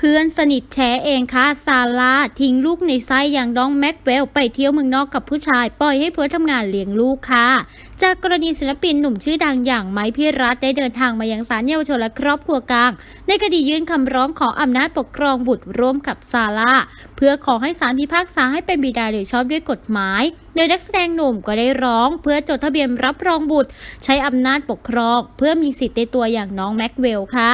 เพื่อนสนิทแชเองค่ะ ซาร่าทิ้งลูกในไส้อย่างน้องแม็กเวลไปเที่ยวเมืองนอกกับผู้ชาย ปล่อยให้เพื่อทำงานเลี้ยงลูกค่ะ จากกรณีศิลปินหนุ่มชื่อดังอย่างไม้พิรัตได้เดินทางมายังศาลเยาวชนและครอบครัวกลาง ในคดียื่นคำร้องขออำนาจปกครองบุตรร่วมกับซาร่าเพื่อขอให้ศาลพิพากษาให้เป็นบิดาโดยชอบด้วยกฎหมาย โดยนักแสดงหนุ่มก็ได้ร้องเพื่อจดทะเบียนรับรองบุตร ใช้อำนาจปกครอง เพื่อมีสิทธิ์ในตัวอย่างน้องแม็กเวลค่ะ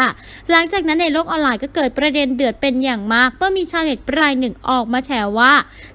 หลังจากนั้นในโลกออนไลน์ก็เกิดประเด็นเดือดเป็นอย่างมาก เมื่อมีชาวเน็ตรายหนึ่งออกมาแฉว่า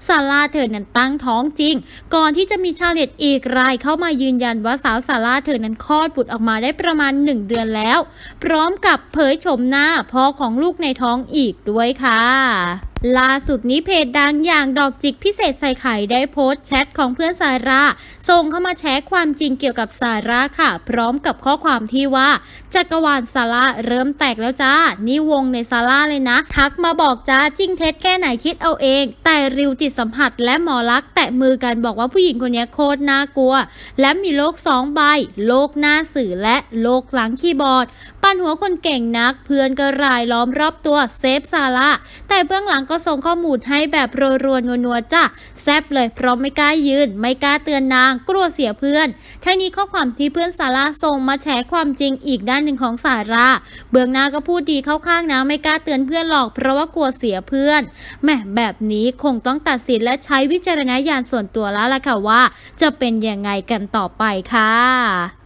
ซาร่าเธอนั้นตั้งท้องจริง ก่อนที่จะมีชาวเน็ตอีกรายเข้ามายืนยันว่าสาวซาร่าเธอนั้นคลอดบุตรออกมาได้ประมาณ 1 เดือนแล้ว พร้อมกับเผยโฉมหน้าพ่อของลูกในท้องอีกด้วยค่ะ ล่าสุดนี้เพจดังอย่างดอกจิกพิเศษใส่ไข่ได้โพสต์แชทของเพื่อนซาร่าส่งเข้ามาแชร์ความจริงเกี่ยวกับซาร่าค่ะ พร้อมกับข้อความที่ว่าจักรวาลซาร่าเริ่มแตกแล้วจ้า นี่วงในซาร่าเลยนะ ทักมาบอกจ้าจริงเท็จแค่ไหนคิดเอาเอง แต่ริวจิตสัมผัสและหมอลักแตะมือกันบอกว่าผู้หญิงคนนี้โคตรน่ากลัว และมีโลกสองใบโลกหน้าสื่อและโลกหลังคีย์บอร์ด ปันหัวคนเก่งนัก เพื่อนก็รายล้อมรอบตัวเซฟซาร่าแต่เบื้องหลังก็ส่งข้อมูลให้แบบรัวๆนัวๆจ้ะแซบเลยเพราะไม่กล้ายืน ไม่กล้าเตือนนาง กลัวเสียเพื่อนทั้งนี้ข้อความที่เพื่อนซาร่าส่งมาแฉความจริงอีกด้านหนึ่งของซาร่าเบื้องหน้าก็พูดดีเข้าข้างนะไม่กล้าเตือนเพื่อนหรอก เพราะว่ากลัวเสียเพื่อนแหมแบบนี้คงต้องตัดสินและใช้วิจารณญาณส่วนตัวแล้วล่ะค่ะว่า จะเป็นยังไงกันต่อไปค่ะ